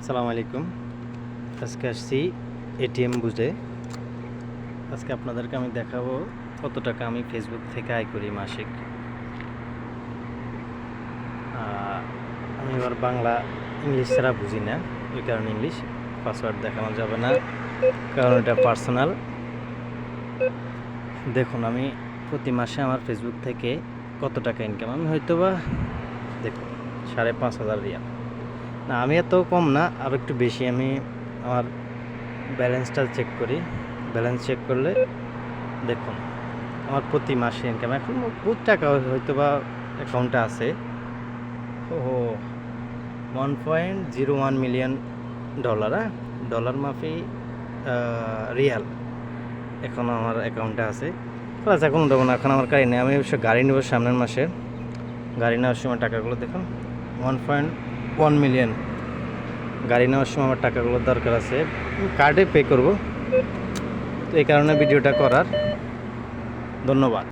আসসালামু আলাইকুম। আজকে আসছি এটিএম বুঝে। আজকে আপনাদেরকে আমি দেখাবো কত টাকা আমি ফেসবুক থেকে আয় করি মাসিক। আমি এবার বাংলা ইংলিশ ছাড়া বুঝি না, ওই কারণে ইংলিশ পাসওয়ার্ড দেখানো যাবে না, কারণ এটা পার্সোনাল দেখুন, আমি প্রতি মাসে আমার ফেসবুক থেকে কত টাকা ইনকাম আমি হয়তো বা দেখুন, সাড়ে পাঁচ হাজার রিয়াল। না, আমি এত কম না, আর একটু বেশি। আমি আমার ব্যালেন্সটা চেক করি। ব্যালেন্স চেক করলে দেখুন, আমার প্রতি মাসে ইনকাম এখন বহুত টাকা হয়তো বা অ্যাকাউন্টে আছে। ও one point zero one million dollar হ্যাঁ? ডলার মাফি রিয়াল এখন আমার অ্যাকাউন্টে আছে। প্লাস এখন দেবো না এখন আমার গাড়ি নেই। আমি অবশ্য গাড়ি নেব সামনের মাসে। গাড়ি নেওয়ার সময় টাকাগুলো দেখুন ওয়ান পয়েন্ট ওয়ান মিলিয়ন। গাড়ি নেওয়ার সময় আমার টাকাগুলোর দরকার আছে। কার্ডে পে করব। তো এই কারণে ভিডিওটা করার। ধন্যবাদ।